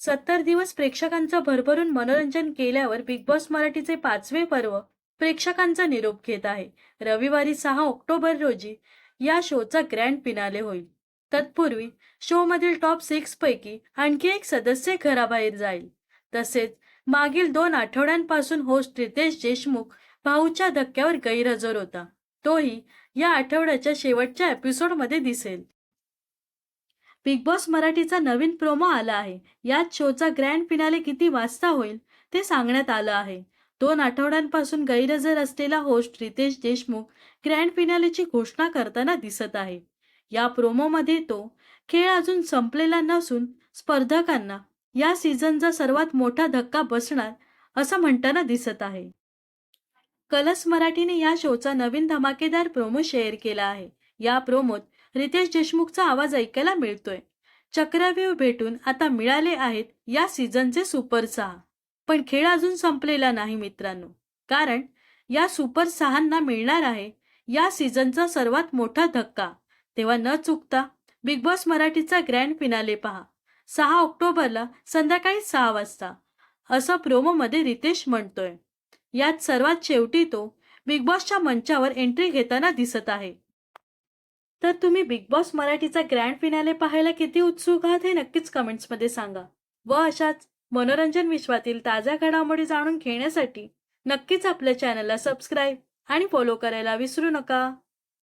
सत्तर दिवस प्रेक्षकांचं भरभरून मनोरंजन केल्यावर बिग बॉस मराठीचे पाचवे पर्व प्रेक्षकांचा निरोप घेत आहे. रविवारी सहा ऑक्टोबर रोजी या शोचा ग्रँड पिनाले होईल. तत्पूर्वी शो मधील टॉप सिक्स पैकी आणखी एक सदस्य घराबाहेर जाईल. तसेच मागील दोन आठवड्यांपासून होस्ट रितेश देशमुख भाऊच्या धक्क्यावर गैरहजर होता. तोही या आठवड्याच्या शेवटच्या एपिसोडमध्ये दिसेल. बिग बॉस मराठीचा नवीन प्रोमो आला आहे. यात शोचा ग्रँड फिनाले किती वाजता होईल ते सांगण्यात आलं आहे. दोन आठवड्यांपासून गैरहजर असलेला होस्ट रितेश देशमुख ग्रँड फिनालेची घोषणा करताना दिसत आहे. या प्रोमोमध्ये तो खेळ अजून संपलेला नसून स्पर्धकांना या सीझनचा सर्वात मोठा धक्का बसणार असं म्हणताना दिसत आहे. कलस मराठीने या शोचा नवीन धमाकेदार प्रोमो शेअर केला आहे. या प्रोमोत रितेश देशमुखचा आवाज ऐकायला मिळतोय. चक्रव्यूह भेटून आता मिळाले आहेत या सीझनचे सुपर सहा पण खेळ अजून संपलेला नाही मित्रांनो. कारण या सुपर सहांना मिळणार आहे या सीझनचा सर्वात मोठा धक्का. तेव्हा न चुकता बिग बॉस मराठीचा ग्रँड फिनाले पहा. सहा ऑक्टोबरला संध्याकाळी सहा वाजता. असं प्रोमोमध्ये रितेश म्हणतोय. यात सर्वात शेवटी तो बिग बॉसच्या मंचावर एंट्री घेताना दिसत आहे. तर तुम्ही बिग बॉस मराठीचा ग्रँड फिनाले पाहायला किती उत्सुक आहात हे नक्कीच कमेंट्समध्ये सांगा. व अशाच मनोरंजन विश्वातील ताज्या घडामोडी जाणून घेण्यासाठी नक्कीच आपल्या चॅनलला सबस्क्राईब आणि फॉलो करायला विसरू नका.